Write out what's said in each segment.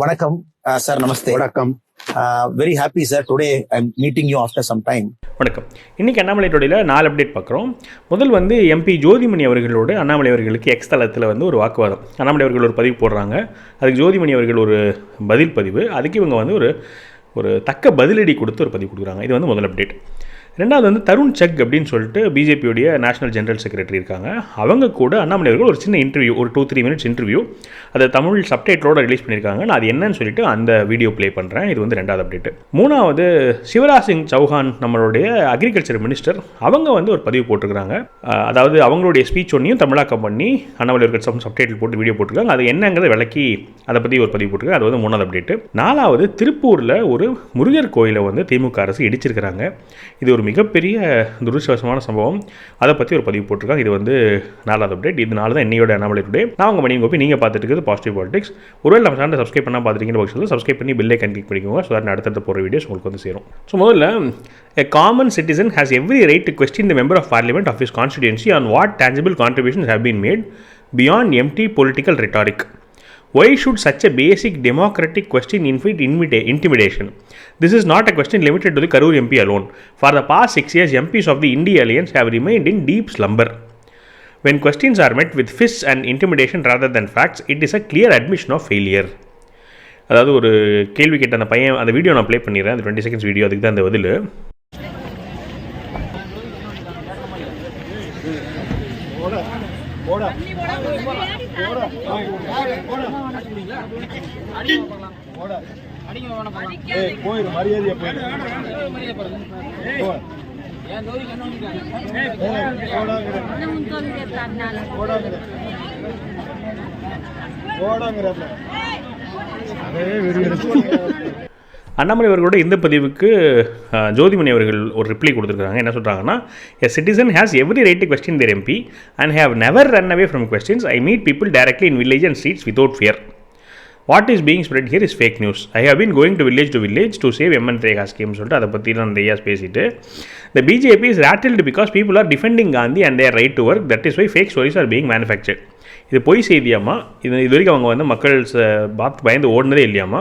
வணக்கம். சார் நமஸ்தே. வணக்கம். Very happy sir today I am meeting you after some time வணக்கம். இன்றைக்கி அண்ணாமலை டோடியில் நாலு அப்டேட் பார்க்குறோம். முதல் வந்து எம்பி ஜோதிமணி அவர்களோடு அண்ணாமலை அவர்களுக்கு எக்ஸ் தளத்தில் வந்து ஒரு வாக்குவாதம். அண்ணாமலை அவர்கள் ஒரு பதிவு போடுறாங்க. அதுக்கு ஜோதிமணி அவர்கள் ஒரு பதில் பதிவு. அதுக்கு இவங்க வந்து ஒரு ஒரு தக்க பதிலடி கொடுத்து ஒரு பதிவு கொடுக்குறாங்க. இது வந்து முதல் அப்டேட் ரெண்டாவது வந்து தருண் செக் அப்படின்னு சொல்லிட்டு பிஜேபியோடைய நேஷனல் ஜெனரல் செக்ரட்டரி இருக்காங்க. அவங்க கூட அண்ணாமலை அவர்கள் ஒரு சின்ன இன்டர்வியூ ஒரு டூ த்ரீ மினிட்ஸ் இன்டர்வியூ அதை தமிழ் சப்டைட்டிலோட ரிலீஸ் பண்ணியிருக்காங்க. நான் அது என்னன்னு சொல்லிட்டு அந்த வீடியோ ப்ளே பண்ணுறேன் இது வந்து ரெண்டாவது அப்டேட் மூணாவது சிவராஜ் சிங் சௌஹான் நம்மளுடைய அக்ரிகல்ச்சர் மினிஸ்டர் அவங்க வந்து ஒரு பதிவு போட்டிருக்காங்க அதாவது அவங்களுடைய ஸ்பீச் ஒன்றையும் தமிழாக்கம் பண்ணி அண்ணாமலை அவர்கள் சம் சப்டைட்டில் போட்டு வீடியோ போட்டிருக்காங்க. அது என்னங்கிறத விளக்கி அதை பற்றி ஒரு பதிவு போட்டிருக்காங்க. அது வந்து மூணாவது அப்டேட் நாலாவது திருப்பூரில் ஒரு முருகர் கோயிலை வந்து திமுக அரசு இடிச்சிருக்கிறாங்க. இது ஒரு மிகப்பெரிய துரதிருஷ்டவசமான சம்பவம். அதை பற்றி ஒரு பதிவு போட்டிருக்காங்க. இது வந்து நாலாவது அப்டேட் இதனால தான் என்னையோட அண்ணாமலை டுடே நான் உங்கள் மணி கோப்பி நீங்கள் பார்த்துட்டு இருக்கிறது பாசிட்டிவ் பாலிடிக்ஸ் ஒருவேளை நம்ம சேனல் சப்ஸ்கிரைப் பண்ணால் பார்த்துருக்கீங்க பட்சத்தில் சப்ஸ்கிரைப் பண்ணி பில்லை கன் கிளிக் பண்ணிக்கோங்க. ஸோ தட் அடுத்தடுத்த போகிற வீடியோஸ் உங்களுக்கு வந்து சேரும். ஸோ முதல்ல a common citizen has every right to question the member of parliament of his constituency on what tangible contributions have been made beyond empty political rhetoric why should such a basic democratic question invite invite intimidation this is not a question limited to the Karur MP alone for the past six years MPs of the India alliance have remained in deep slumber when questions are met with FIRs and intimidation rather than facts it is a clear admission of failure அதாவது ஒரு கேள்வி கேட்ட அந்த பையன் அந்த video நான் play பண்ணிடுறேன் அந்த டுவெண்ட்டி செகண்ட்ஸ் வீடியோ அதுக்கு தான் அந்த பதில் போயிரு மரியாதையா போயிரு போ. போடாங்கிற அதே வெறும் அண்ணாமலை அவர்களோட இந்த பதிவுக்கு ஜோதிமணி அவர்கள் ஒரு ரிப்ளை கொடுத்துருக்காங்க என்ன சொல்கிறாங்கன்னா a citizen has every right to question their MP and have never run away from questions I meet people directly in village and streets without fear what is being spread here is fake news I have been going to village to village to save MN Rekha scheme சொல்லிட்டு அதை பற்றி நான் நிறையா பேசிட்டு the BJP is rattled because people are defending Gandhi and their right to work that is why fake stories are being manufactured இது பொய் செய்தியாமா இது இது வரைக்கும் அவங்க வந்து மக்கள் பார்த்து பயந்து ஓடினதே இல்லையாமா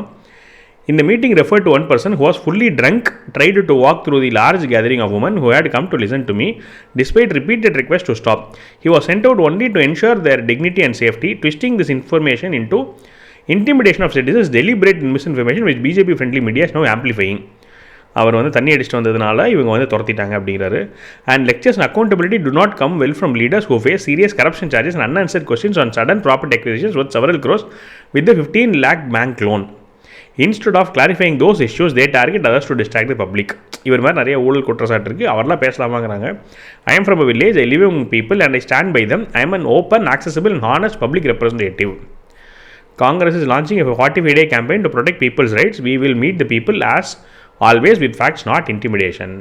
இந்த meeting refer to one person who was fully drunk tried to walk through the large gathering of women who had come to listen to me despite repeated request to stop he was sent out only to ensure their dignity and safety twisting this information in to intimidation of citizens deliberate misinformation with BJP friendly medias no amplifying அவர் வந்து தண்ணி அடிச்சுட்டு வந்ததுனால இவங்க வந்து துரத்திட்டாங்க அப்படிங்கிறாரு and lectures accountability to not come well from leaders who face serious corruption charges and questions on sudden property acquisitions with several crores with fifteen lakh bank loan instead of clarifying those issues they target others to distract the public இவர் மாதிரி நிறைய ஊழல் குற்றச்சாட்டு இருக்குது அவர்லாம் பேசலாமாங்கிறாங்க I am from a village I young people and I stand by them I am an open accessible and honest public representative Congress is launching forty five day campaign to protect people's rights we will meet the people as always with facts not intimidation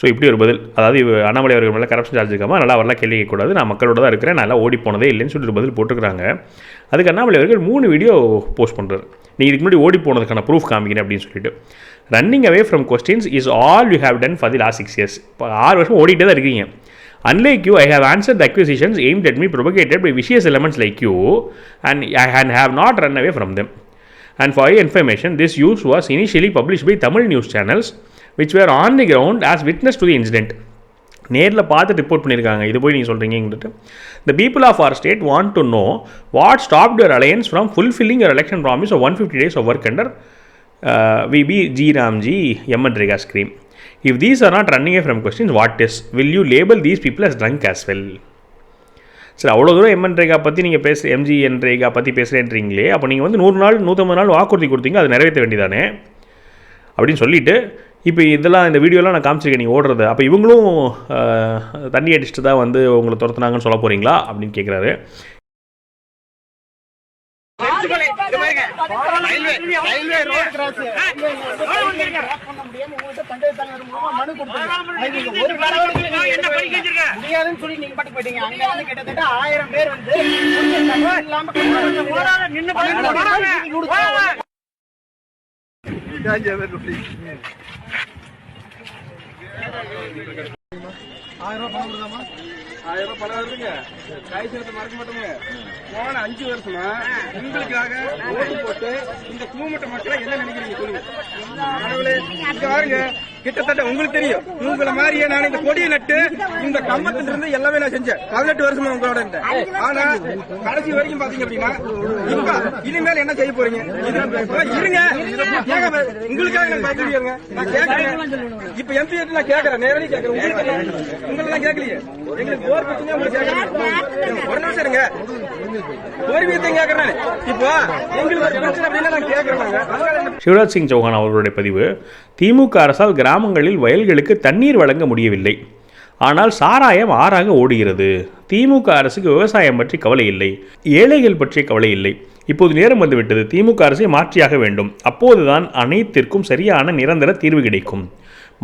so இப்படி ஒரு பதில். அதாவது அண்ணாமலை அவர்கள் மேலே corruption charge இருக்காமல் நல்லா வரலாம் கேள்வி கேட்கக்கூடாது. நான் மக்களோட தான் இருக்கிறேன். நல்லா ஓடி போனதே இல்லைன்னு சொல்லிட்டு ஒரு பதில் போட்டுக்கிறாங்க அதுக்கு அண்ணாமலை அவர்கள் மூணு வீடியோ போஸ்ட் பண்ணுறாரு நீ இதுக்கு முன்னாடி ஓடி போனதுக்கான ப்ரூஃப் காமிக்கிறேன் அப்படின்னு சொல்லிட்டு. Running away from questions is all you have done for the last six years இப்போ ஆறு வருஷம் ஓடிட்டே தான் இருக்கீங்க. Unlike you I have answer the accusations aim at me propagated by vicious elements like you and I and have not run away from them and for information this news was initially publish by Tamil news channels which were on the ground as witness to the incident. நேரில் பார்த்து report பண்ணியிருக்காங்க இது போய் நீங்கள் சொல்கிறீங்கன்ட்டு the people of our state want to know what stop your alliance from fulfilling your election promise of one fifty days of work under VB G RAM G MNREGA scheme if these are not running from questions what is will you label these people as drunk as well சரி அவ்வளோ தூரம் MN Rekha பற்றி நீங்கள் பேச MGN Rekha பற்றி பேசுகிறேன்றீங்களே அப்போ நீங்கள் வந்து நூறு நாள் நூற்றம்பது நாள் வாக்குறுதி கொடுத்தீங்க அது நிறைவேற்ற வேண்டியதானே? அப்படின்னு சொல்லிவிட்டு இப்போ இதெல்லாம் இந்த வீடியோலாம் நான் காமிச்சிருக்கேன் நீங்கள் ஓடுறது. அப்போ இவங்களும் தண்ணி அடிச்சுட்டு தான் வந்து உங்களை துரத்துனாங்கன்னு சொல்ல போகிறீங்களா அப்படின்னு கேட்குறாரு முடியாதுன்னு சொல்லி நீங்க போயிட்டீங்க அங்க வந்து கிட்டத்தட்ட ஆயிரம் பேர் வந்து ஆயிரம் ரூபாய் பணம் கொடுதாமா ஆயிரம் ரூபாய் பணம் வருதுங்க காய்ச்சலத்தை மறக்க மாட்டோங்க போன அஞ்சு வருஷமா உங்களுக்காக ஓட்டு போட்டு இந்த கூமட்ட மக்களை என்ன நினைக்கிறீங்க சொல்லுங்க. கடவுளே, இங்க பாருங்க. கிட்டத்தட்ட உங்களுக்கு தெரியும். உங்களை மாதிரியே நான் இந்த கொடியை நட்டு இந்த கம்பத்துல இருந்து எல்லாமே நான் செஞ்சேன். பதினெட்டு வருஷமா உங்களோட இருந்தேன் ஆனா கடைசி வரைக்கும் பாத்தீங்க அப்படின்னா இப்ப இனிமேல் என்ன செய்ய போறீங்க? இருங்க. உங்களுக்காக நான் பயப்படுவீங்க நான் கேட்கறேன். இப்ப எம்பி நான் கேட்கறேன். நேரடி கேட்கறேன். உங்களுக்கு உங்களை நான் கேட்கலையே. எங்களுக்கு போர் பிரச்சனையா உங்களுக்கு கேட்கறேன். ஒரு நிமிஷம் இருங்க. சிவராஜ் சிங் சௌஹான் அவர்களுடைய பதிவு திமுக அரசால் கிராமங்களில் வயல்களுக்கு தண்ணீர் வழங்க முடியவில்லை. ஆனால் சாராயம் ஆறாக ஓடுகிறது. திமுக அரசுக்கு விவசாயம் பற்றி கவலை இல்லை. ஏழைகள் பற்றிய கவலை இல்லை. இப்போது நேரம் வந்துவிட்டது. திமுக அரசை மாற்றியாக வேண்டும். அப்போதுதான் அனைத்திற்கும் சரியான நிரந்தர தீர்வு கிடைக்கும்.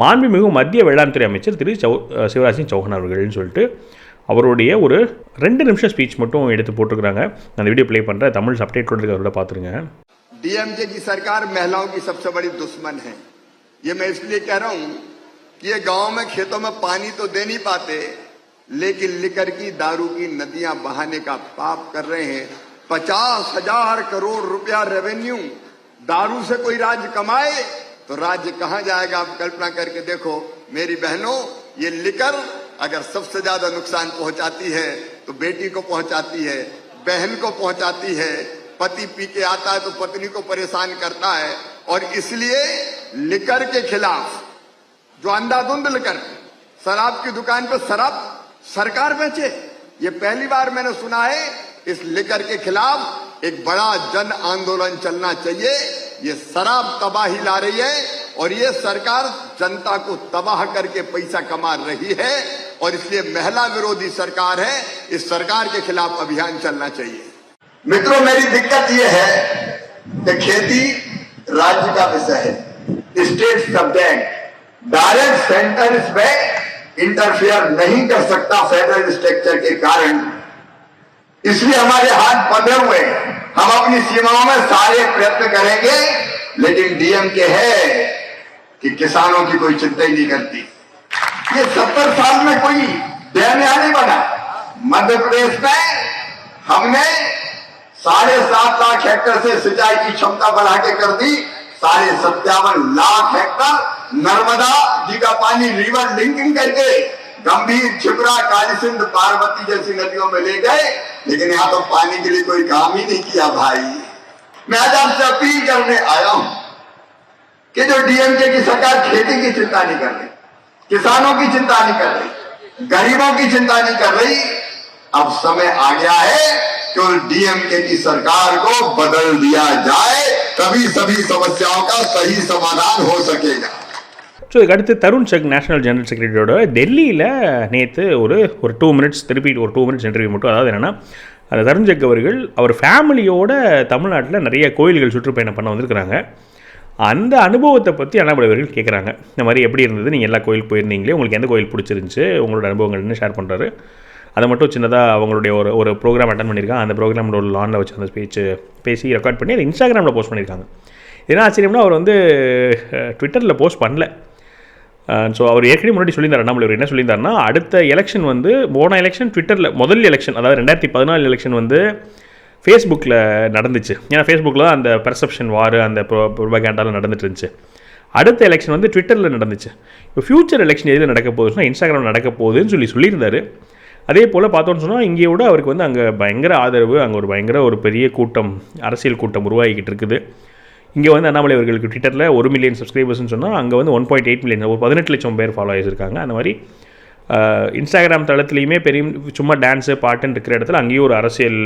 மாண்புமிகு மத்திய வேளாண் துறை அமைச்சர் திரு சௌ சிவராஜ் சிங் சௌஹான் அவர்கள்னு சொல்லிட்டு அவருடைய ஒரு ரெண்டு நிமிஷம் ஸ்பீச் மட்டும் எடுத்து போட்டிருக்கிறாங்க நான் அந்த வீடியோ ப்ளே பண்ணுறேன் தமிழ் சப்டைட் கொடுத்துருக்கு அவரோட பார்த்துருங்க डीएमके की सरकार महिलाओं की सबसे बड़ी दुश्मन है ये मैं इसलिए कह रहा हूं कि ये गांव में खेतों में पानी तो दे नहीं पाते लेकिन लिकर की दारू की नदियां बहाने का पाप कर रहे हैं पचास हजार करोड़ रुपया रेवेन्यू दारू से कोई राज्य कमाए तो राज्य कहां जाएगा आप कल्पना करके देखो मेरी बहनों ये लिकर अगर सबसे ज़्यादा नुकसान पहुंचाती है तो बेटी को पहुंचाती है, बहन को पहुंचाती है, पति पी के आता है तो पत्नी को परेशान करता है, और इसलिए लिकर के खिलाफ जो अंधाधुंध लिकर शराब की दुकान पर शराब सरकार बेचे, ये पहली बार मैंने सुना है, इस लिकर के खिलाफ एक बड़ा जन आंदोलन चलना चाहिए, ये शराब तबाही ला रही है, और ये सरकार जनता को तबाह करके पैसा कमा रही है। और इसलिए महिला विरोधी सरकार है, इस सरकार के खिलाफ अभियान चलना चाहिए। मित्रों, मेरी दिक्कत यह है कि खेती राज्य का विषय है। स्टेट सब्जेक्ट डायरेक्ट सेंटर इसमें इंटरफेयर नहीं कर सकता फेडरल स्ट्रक्चर के कारण। इसलिए हमारे हाथ बंधे हुए हम अपनी सीमाओं में सारे प्रयत्न करेंगे, लेकिन डीएम के है कि किसानों की कोई चिंता ही नहीं करती। ये सत्तर साल में कोई दयनिया नहीं बना। मध्य प्रदेश में हमने साढ़े सात लाख हेक्टेयर से सिंचाई की क्षमता बढ़ा के कर दी। साढ़े सत्तावन लाख हेक्टर नर्मदा जी का पानी रिवर लिंकिंग करके गंभीर छिपरा काली सिंध पार्वती जैसी नदियों में ले गए। लेकिन यहाँ तो पानी के लिए कोई काम ही नहीं किया भाई। मैं आज आपसे अपील करने आया हूँ कि जो डीएमके की सरकार खेती की चिंता नहीं कर रही किसानों की चिंता नहीं कर रही गरीबों की चिंता नहीं कर रही अब समय आ गया है कि उस डीएमके की सरकार को बदल दिया जाए तभी सभी समस्याओं का सही समाधान हो सकेगा ஸோ இதுக்கு அடுத்து தருண் சக் நேஷனல் ஜெனரல் செக்ரட்டரியோட டெல்லியில் நேற்று ஒரு ஒரு டூ மினிட்ஸ் திருப்பி ஒரு டூ மினிட்ஸ் இன்டர்வியூ மட்டும் அதாவது என்னென்னா அந்த தருண் சக் அவர்கள் அவர் ஃபேமிலியோட தமிழ்நாட்டில் நிறைய கோயில்கள் சுற்றுப்பயணம் பண்ண வந்திருக்கிறாங்க அந்த அனுபவத்தை பற்றி அண்ணாமலைவர்கள் கேட்குறாங்க இந்த மாதிரி எப்படி இருந்தது? நீங்கள் எல்லா கோயிலுக்கு போயிருந்தீங்களே உங்களுக்கு எந்த கோயில் பிடிச்சிருந்துச்சு? உங்களோட அனுபவங்கள்னு ஷேர் பண்ணுறாரு அதை மட்டும் சின்னதாக அவங்களுடைய ஒரு ஒரு ப்ரோக்ராம் அட்டன் பண்ணியிருக்காங்க. அந்த ப்ரோக்ராமோட ஒரு லானில் வச்சு அந்த ஸ்பீச்சு பேசி ரெக்கார்ட் பண்ணி அதை இன்ஸ்டாகிராமில் போஸ்ட் பண்ணியிருக்காங்க. ஏன்னா ஆச்சரியம்னா அவர் வந்து ட்விட்டரில் போஸ்ட் பண்ணல. ஸோ அவர் ஏற்கனவே முன்னாடி சொல்லியிருந்தார் அண்ணாமலை அவர் என்ன சொல்லியிருந்தாருன்னா அடுத்த எலெக்ஷன் வந்து போன எலெக்ஷன் ட்விட்டரில் முதல் எலெக்ஷன் அதாவது ரெண்டாயிரத்தி பதினாலு எலெக்ஷன் வந்து ஃபேஸ்புக்கில் நடந்துச்சு. ஏன்னா ஃபேஸ்புக்கில் தான் அந்த பெர்செப்ஷன் வார் அந்த ப்ரொபகேண்டாலாம் நடந்துட்டு இருந்துச்சு. அடுத்த எலெக்ஷன் வந்து ட்விட்டரில் நடந்துச்சு. இப்போ ஃப்யூச்சர் எலெக்ஷன் எதில் நடக்க போகுதுன்னா இன்ஸ்டாகிராம் நடக்க போகுதுன்னு சொல்லி சொல்லியிருந்தாரு. அதே போல் பார்த்தோன்னு சொன்னால் இங்கே விட அவருக்கு வந்து அங்கே பயங்கர ஆதரவு அங்கே ஒரு பயங்கர ஒரு பெரிய கூட்டம் அரசியல் கூட்டம் உருவாகிக்கிட்டு இருக்குது. இங்கே வந்து அண்ணாமலை அவர்களுக்கு ட்விட்டரில் ஒரு மில்லியன் சப்ஸ்கிரைபர்ஸ்னு சொன்னால் அங்கே வந்து ஒன் பாயிண்ட் எயிட் மில்லியன் ஒரு பதினெட்டு லட்சம் பேர் ஃபாலோ இருக்காங்க. அந்த மாதிரி இன்ஸ்டாகிராம் தளத்துலையுமே பெரிய சும்மா டான்ஸு பாட்டுன்னு இருக்கிற இடத்துல அங்கேயும் ஒரு அரசியல்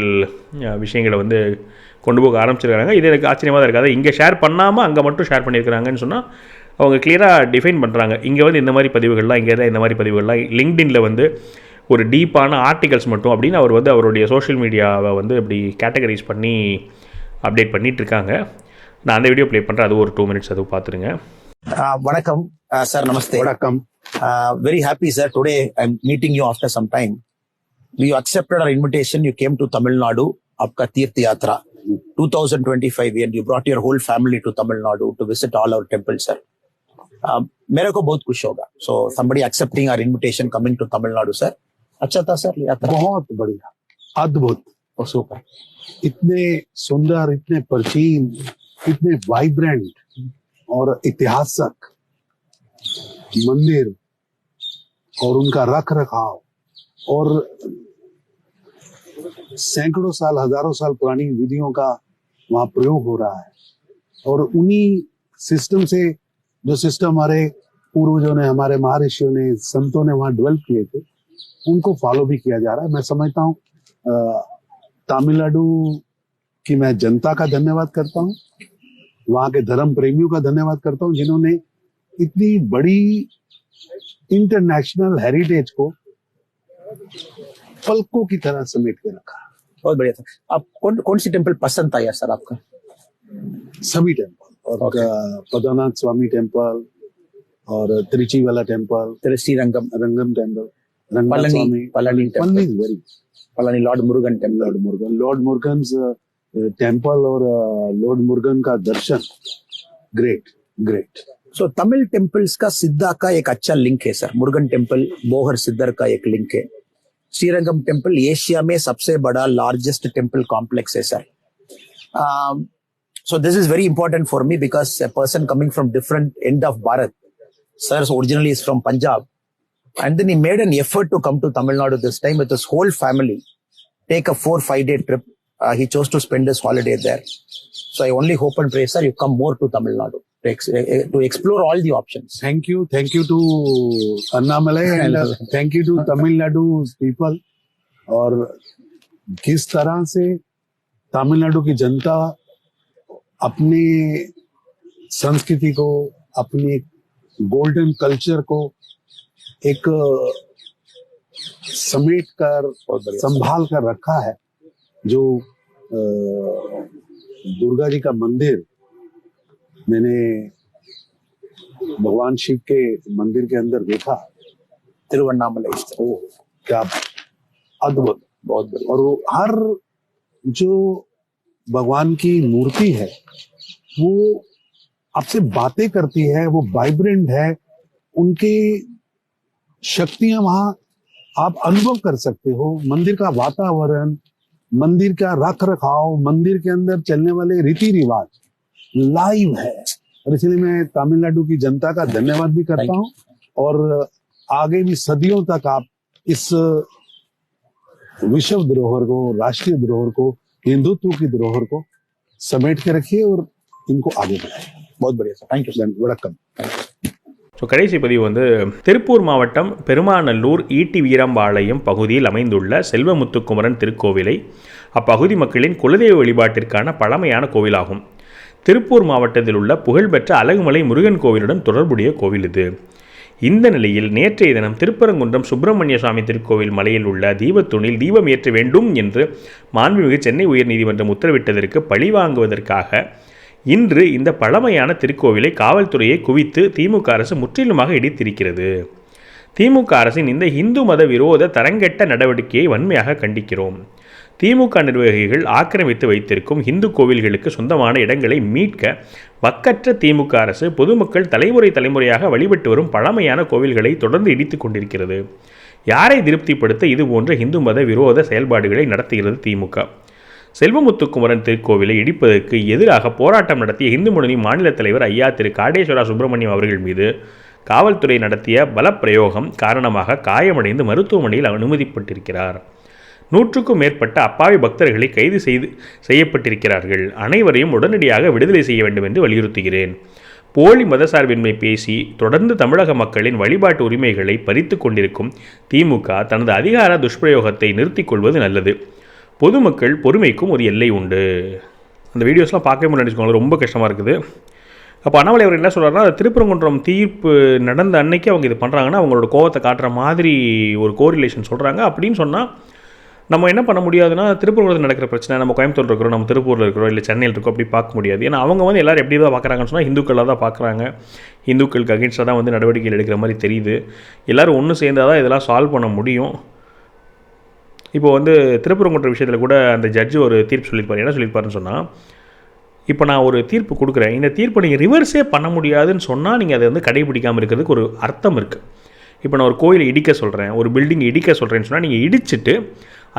விஷயங்களை வந்து கொண்டு போக ஆரம்பிச்சிருக்காங்க. இது எனக்கு ஆச்சரியமாக தான் இருக்காது இங்கே ஷேர் பண்ணாமல் அங்கே மட்டும் ஷேர் பண்ணியிருக்கிறாங்கன்னு சொன்னால் அவங்க கிளியராக டிஃபைன் பண்ணுறாங்க இங்கே வந்து இந்த மாதிரி பதிவுகள்லாம் இங்கே தான் இந்த மாதிரி பதிவுகள்லாம். லிங்க்டின்ல வந்து ஒரு டீப்பான ஆர்டிகல்ஸ் மட்டும் அப்படின்னு அவர் வந்து அவருடைய சோஷியல் மீடியாவை வந்து இப்படி கேட்டகரைஸ் பண்ணி அப்டேட் பண்ணிட்டு இருக்காங்க நான் அந்த வீடியோ ப்ளே பண்ணுறேன் அது ஒரு டூ மினிட்ஸ் அது பார்த்துருங்க. uh, sir, namaste. வணக்கம். Uh, very happy, sir. Today I'm meeting you after some time. You accepted our invitation. You came to Tamil Nadu, Apka Tirth Yatra 2025, and you brought your whole family to Tamil Nadu to visit all our temples, sir. Uh, मेरे को बहुत खुश होगा. So somebody accepting our invitation, coming to Tamil Nadu, sir. अच्छा था sir यात्रा बहुत बढ़िया अद्भुत ओ सुपर इतने सुंदर इतने प्राचीन इतने वाइब्रेंट और इतिहासक मंदिर और उनका रख रखाव और सैकड़ों साल, हज़ारों साल पुरानी विधियों का वहाँ प्रयोग हो रहा है। और उन्हीं सिस्टम से जो सिस्टम हमारे पूर्वजों ने, हमारे महर्षियों ने, संतों ने वहाँ डेवलप किए थे, उनको फॉलो भी किया जा रहा है। मैं समझता हूँ तमिलनाडु की मैं जनता का धन्यवाद करता हूँ, वहाँ के धर्म प्रेमियों का धन्यवाद करता हूँ, जिन्होंने इतनी बड़ी इंटरनेशनल हेरिटेज को पलकों की तरह समेट के रखा। बहुत बढ़िया था। आप कौन कौन सी टेंपल पसंद था यार सर आपका? सभी टेंपल और Okay. पद्मनाथ स्वामी टेंपल और त्रिची वाला टेंपल तेरे Srirangam Rangam temple Palani Palani very Palani lord Murugan temple lord Murugan lord Murugan temple और लॉर्ड मुर्गन का दर्शन great great so Tamil temples का सिद्धा का एक अच्छा लिंक है सर मुर्गन टेंपल बोहर सिद्धर का एक लिंक है श्रीरंगम टेंपल एशिया में सबसे बड़ा लार्जेस्ट टेंपल कॉम्प्लेक्स है sir so this is very important for me because a person coming from different end of Bharat sir originally is from Punjab and then he made an effort to come to Tamil Nadu this time with whole family take a four five day trip he chose to spend this holiday there so I only hope and pray sir you come more to Tamil Nadu to, ex- eh, to explore all the options. Thank you thank you to Annamalai and thank you to Tamil Nadu people और किस तरह से तमिलनाडु की जनता अपनी संस्कृति को अपनी golden culture को एक समेट कर संभाल कर रखा है जो दुर्गा जी का मंदिर मैंने भगवान शिव के मंदिर के अंदर देखा। sir. ओ क्या अद्भुत बहुत बढ़िया। और वो हर जो भगवान की मूर्ति है वो आपसे बातें करती है वो वाइब्रेंट है उनकी शक्तियाँ वहाँ आप अनुभव कर सकते हो। मंदिर का वातावरण मंदिर का रख रखाव मंदिर के अंदर चलने वाले रीति रिवाज लाइव है और इसलिए मैं तमिलनाडु की जनता का धन्यवाद भी Thank करता हूँ और आगे भी सदियों तक आप इस विश्व धरोहर को राष्ट्रीय धरोहर को हिंदुत्व की धरोहर को समेट के रखिए और इनको आगे बढ़ाइए बहुत बढ़िया सर थैंक यू वड़कम ஸோ கடைசி பதிவு வந்து திருப்பூர் மாவட்டம் பெருமாநல்லூர் ஈட்டி வீரம்பாளையம் பகுதியில் அமைந்துள்ள செல்வமுத்துக்குமரன் திருக்கோவிலை அப்பகுதி மக்களின் குலதெய்வ வழிபாட்டிற்கான பழமையான கோவிலாகும் திருப்பூர் மாவட்டத்தில் உள்ள புகழ்பெற்ற அழகுமலை முருகன் கோவிலுடன் தொடர்புடைய கோவில் இது. இந்த நிலையில் நேற்றைய தினம் திருப்பரங்குன்றம் சுப்பிரமணிய சுவாமி திருக்கோவில் மலையில் உள்ள தீபத்தூணில் தீபம் ஏற்ற வேண்டும் என்று மாண்புமிகு சென்னை உயர்நீதிமன்றம் உத்தரவிட்டதற்கு பழி வாங்குவதற்காக இன்று இந்த பழமையான திருக்கோவிலை காவல்துறையை குவித்து திமுக அரசு முற்றிலுமாக இடித்திருக்கிறது. திமுக அரசின் இந்த இந்து மத விரோத தரங்கெட்ட நடவடிக்கையை வன்மையாக கண்டிக்கிறோம். திமுக நிர்வாகிகள் ஆக்கிரமித்து வைத்திருக்கும் இந்து கோவில்களுக்கு சொந்தமான இடங்களை மீட்க வக்கற்ற திமுக அரசு பொதுமக்கள் தலைமுறை தலைமுறையாக வழிபட்டு வரும் பழமையான கோவில்களை தொடர்ந்து இடித்துக் கொண்டிருக்கிறது. யாரை திருப்திப்படுத்த இதுபோன்ற இந்து மத விரோத செயல்பாடுகளை நடத்துகிறது திமுக? செல்வமுத்துக்குமரன் திருக்கோவிலை இடிப்பதற்கு எதிராக போராட்டம் நடத்திய இந்து முன்னணி மாநில தலைவர் ஐயா திரு காடேஸ்வரா சுப்பிரமணியம் அவர்கள் மீது காவல்துறை நடத்திய பலப்பிரயோகம் காரணமாக காயமடைந்து மருத்துவமனையில் அனுமதிப்பட்டிருக்கிறார். நூற்றுக்கும் மேற்பட்ட அப்பாவி பக்தர்களை கைது செய்து செய்யப்பட்டிருக்கிறார்கள். அனைவரையும் உடனடியாக விடுதலை செய்ய வேண்டும் என்று வலியுறுத்துகிறேன். போலி மதசார்பின்மை பேசி தொடர்ந்து தமிழக மக்களின் வழிபாட்டு உரிமைகளை பறித்து கொண்டிருக்கும் திமுக தனது அதிகார துஷ்பிரயோகத்தை நிறுத்திக் கொள்வது நல்லது. பொதுமக்கள் பொறுமைக்கும் ஒரு எல்லை உண்டு. அந்த வீடியோஸ்லாம் பார்க்கவே முடியாது ரொம்ப கஷ்டமாக இருக்குது. அப்போ அண்ணாமலை அவர் என்ன சொல்கிறாருன்னா திருப்பரங்குன்றம் தீர்ப்பு நடந்த அன்னைக்கு அவங்க இது பண்ணுறாங்கன்னா அவங்களோட கோவத்தை காட்டுற மாதிரி ஒரு கோரிலேஷன் சொல்கிறாங்க அப்படின்னு சொன்னால் நம்ம என்ன பண்ண முடியாதுன்னா திருப்பூரில் நடக்கிற பிரச்சனை நம்ம கோயம்புத்தூர் இருக்கிறோம் நம்ம திருப்பூரில் இருக்கிறோம் இல்லை சென்னையில் இருக்கோம் அப்படி பார்க்க முடியாது. ஏன்னா அவங்க வந்து எல்லாரும் எப்படி தான் பார்க்குறாங்கன்னு சொன்னால் இந்துக்களாக தான் பார்க்குறாங்க. இந்துக்களுக்கு அகேன்ஸ்டாக தான் வந்து நடவடிக்கைகள் எடுக்கிற மாதிரி தெரியுது. எல்லோரும் ஒன்று சேர்ந்தால் தான் இதெல்லாம் சால்வ் பண்ண முடியும். இப்போ வந்து திருப்பரங்குன்ற விஷயத்தில் கூட அந்த ஜட்ஜு ஒரு தீர்ப்பு சொல்லியிருப்பார். என்ன சொல்லியிருப்பாருன்னு சொன்னால் இப்போ நான் ஒரு தீர்ப்பு கொடுக்குறேன். இந்த தீர்ப்பை நீங்கள் ரிவர்ஸே பண்ண முடியாதுன்னு சொன்னால் நீங்கள் அதை வந்து கடைபிடிக்காமல் இருக்கிறதுக்கு ஒரு அர்த்தம் இருக்குது இப்போ நான் ஒரு கோயிலை இடிக்க சொல்கிறேன் ஒரு பில்டிங் இடிக்க சொல்கிறேன்னு சொன்னால் நீங்கள் இடிச்சிட்டு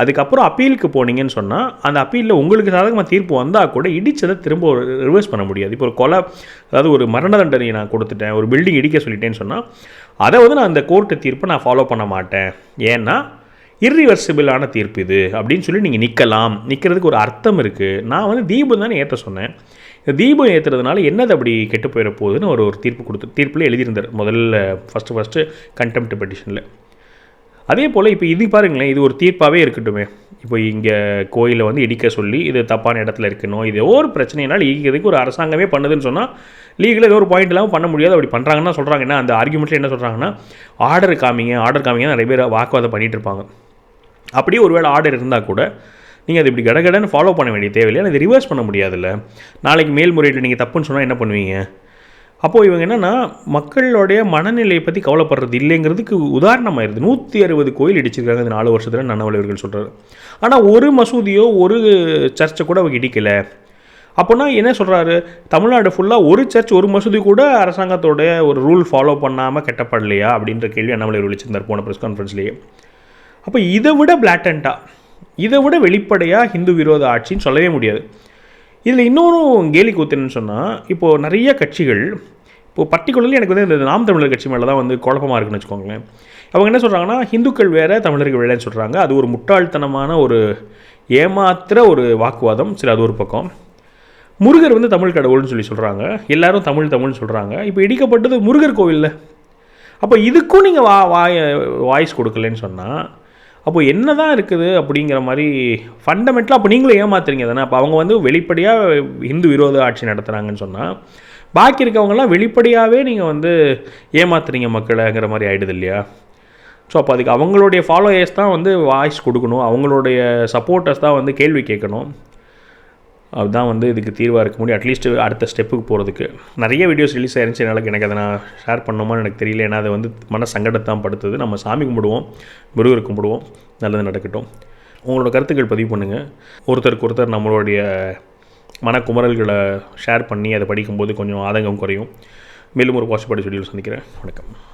அதுக்கப்புறம் அப்பீலுக்கு போனீங்கன்னு சொன்னால் அந்த அப்பீலில் உங்களுக்கு சாதகமாக தீர்ப்பு வந்தால் கூட இடித்ததை திரும்ப ரிவர்ஸ் பண்ண முடியாது. இப்போ ஒரு கொலை அதாவது ஒரு மரண தண்டனை நான் கொடுத்துட்டேன் ஒரு பில்டிங் இடிக்க சொல்லிட்டேன்னு சொன்னால் அதை வந்து நான் அந்த கோர்ட்டு தீர்ப்பை நான் ஃபாலோ பண்ண மாட்டேன். ஏன்னா இர்ரிவர்சிபிளான தீர்ப்பு இது அப்படின்னு சொல்லி நீங்கள் நிற்கலாம் நிற்கிறதுக்கு ஒரு அர்த்தம் இருக்குது நான் வந்து தீபம் தானே ஏற்ற சொன்னேன். தீபம் ஏற்றுறதுனால என்னது அப்படி கெட்டு போயிட போகுதுன்னு ஒரு ஒரு தீர்ப்பு கொடுத்து தீர்ப்பில் எழுதியிருந்தார் முதல்ல ஃபஸ்ட்டு ஃபஸ்ட்டு கண்டெம்ட் பெட்டிஷனில் அதே போல் இப்போ இது பாருங்களேன் இது ஒரு தீர்ப்பாகவே இருக்கட்டுமே. இப்போ இங்கே கோயிலை வந்து இடிக்க சொல்லி இது தப்பான இடத்துல இருக்கணும் இது ஒரு பிரச்சனைனால இடிக்கிறதுக்கு ஒரு அரசாங்கமே பண்ணுதுன்னு சொன்னால் லீகல் ஏதோ ஒரு பாயிண்ட் இல்லாமல் பண்ண முடியாது. அப்படி பண்ணுறாங்கன்னா சொல்கிறாங்க என்ன அந்த ஆர்குமெண்ட்டில் என்ன சொல்கிறாங்கன்னா ஆர்டர் காமிங்க ஆர்டர் காமிங்க நிறைய பேர் வாக்குவாதம் பண்ணிகிட்டு இருப்பாங்க. அப்படியே ஒருவேளை ஆர்டர் இருந்தால் கூட நீங்கள் அது இப்படி கடகடன்னு ஃபாலோ பண்ண வேண்டிய தேவையில்லை. அது ரிவர்ஸ் பண்ண முடியாதுல்ல. நாளைக்கு மேல்முறையீடு நீங்கள் தப்புன்னு சொன்னால் என்ன பண்ணுவீங்க? அப்போது இவங்க என்னென்னா மக்களுடைய மனநிலையை பற்றி கவலைப்படுறது இல்லைங்கிறதுக்கு உதாரணமாயிருது. நூற்றி அறுபது கோயில் இடிச்சிருக்காங்க இந்த நாலு வருஷத்தில் நன்னவளவர்கள் சொல்கிறாரு ஆனால் ஒரு மசூதியோ ஒரு சர்ச்சை கூட அவங்க இடிக்கலை. அப்போனா என்ன சொல்கிறாரு தமிழ்நாடு ஃபுல்லாக ஒரு சர்ச் ஒரு மசூதி கூட அரசாங்கத்தோட ஒரு ரூல் ஃபாலோ பண்ணாமல் கெட்டப்படலையா அப்படின்ற கேள்வி அண்ணாமலை விழிச்சிருந்தார் போன ப்ரெஸ் கான்ஃபரன்ஸ்லேயே அப்போ இதை விட பிளாட்டண்ட்டாக இதை விட வெளிப்படையாக ஹிந்து விரோத ஆட்சின்னு சொல்லவே முடியாது. இதில் இன்னொரும் கேலி கூத்துன்னு சொன்னால் இப்போது நிறைய கட்சிகள் இப்போது பர்டிகுலர்லி எனக்கு வந்து இந்த நாம் தமிழர் கட்சி மேலே தான் வந்து குழப்பமாக இருக்குன்னு வச்சுக்கோங்களேன். அவங்க என்ன சொல்கிறாங்கன்னா ஹிந்துக்கள் வேறு தமிழர்கள் வேறேன்னு சொல்கிறாங்க அது ஒரு முட்டாள்தனமான ஒரு ஏமாத்திர ஒரு வாக்குவாதம். சரி அது ஒரு பக்கம். முருகர் வந்து தமிழ் கடவுள்னு சொல்லி சொல்கிறாங்க எல்லாரும் தமிழ் தமிழ்னு சொல்கிறாங்க இப்போ இடிக்கப்பட்டது முருகர் கோவிலில். அப்போ இதுக்கும் நீங்கள் வா வாய வாய்ஸ் கொடுக்கலன்னு சொன்னால் அப்போ என்ன தான் இருக்குது அப்படிங்கிற மாதிரி ஃபண்டமெண்டலாக அப்போ நீங்களும் ஏமாத்துறீங்க தானே? அப்போ அவங்க வந்து வெளிப்படையாக இந்து விரோத ஆட்சி நடத்துகிறாங்கன்னு சொன்னால் பாக்கி இருக்கவங்கலாம் வெளிப்படையாகவே நீங்கள் வந்து ஏமாத்துறீங்க மக்களைங்கிற மாதிரி ஆகிடுது இல்லையா? ஸோ அப்போ அதுக்கு அவங்களுடைய ஃபாலோயர்ஸ் தான் வந்து வாய்ஸ் கொடுக்கணும். அவங்களுடைய சப்போர்ட்டர்ஸ் தான் வந்து கேள்வி கேட்கணும். அதுதான் வந்து இதுக்கு தீர்வாக இருக்க முடியும். அட்லீஸ்ட் அடுத்த ஸ்டெப்புக்கு போகிறதுக்கு நிறைய வீடியோஸ் ரிலீஸ் ஆயிருந்துச்சு என்னால். எனக்கு அதை நான் ஷேர் பண்ணணுமான்னு எனக்கு தெரியல. ஏன்னா அது வந்து மன சங்கடத்தான் படுத்துது. நம்ம சாமி கும்பிடுவோம் முருகர் கும்பிடுவோம் நல்லது நடக்கட்டும். உங்களோட கருத்துக்கள் பதிவு பண்ணுங்கள் ஒருத்தருக்கு ஒருத்தர் நம்மளுடைய மனக்குமரல்களை ஷேர் பண்ணி அதை படிக்கும்போது கொஞ்சம் ஆதங்கம் குறையும். மேலும் ஒரு பாசிட்டிவ் வீடியோவில் சந்திக்கிறேன். வணக்கம்.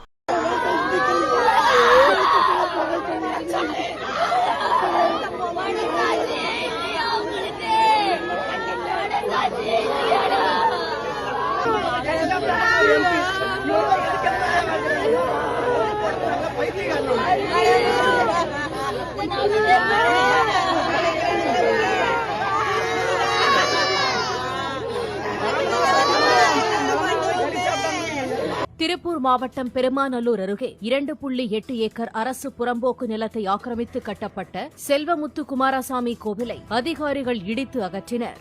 திருப்பூர் மாவட்டம் பெருமாநல்லூர் அருகே இரண்டு புள்ளி எட்டு ஏக்கர் அரசு புறம்போக்கு நிலத்தை ஆக்கிரமித்து கட்டப்பட்ட செல்வமுத்து குமாரசாமி கோவிலை அதிகாரிகள் இடித்து அகற்றினர்.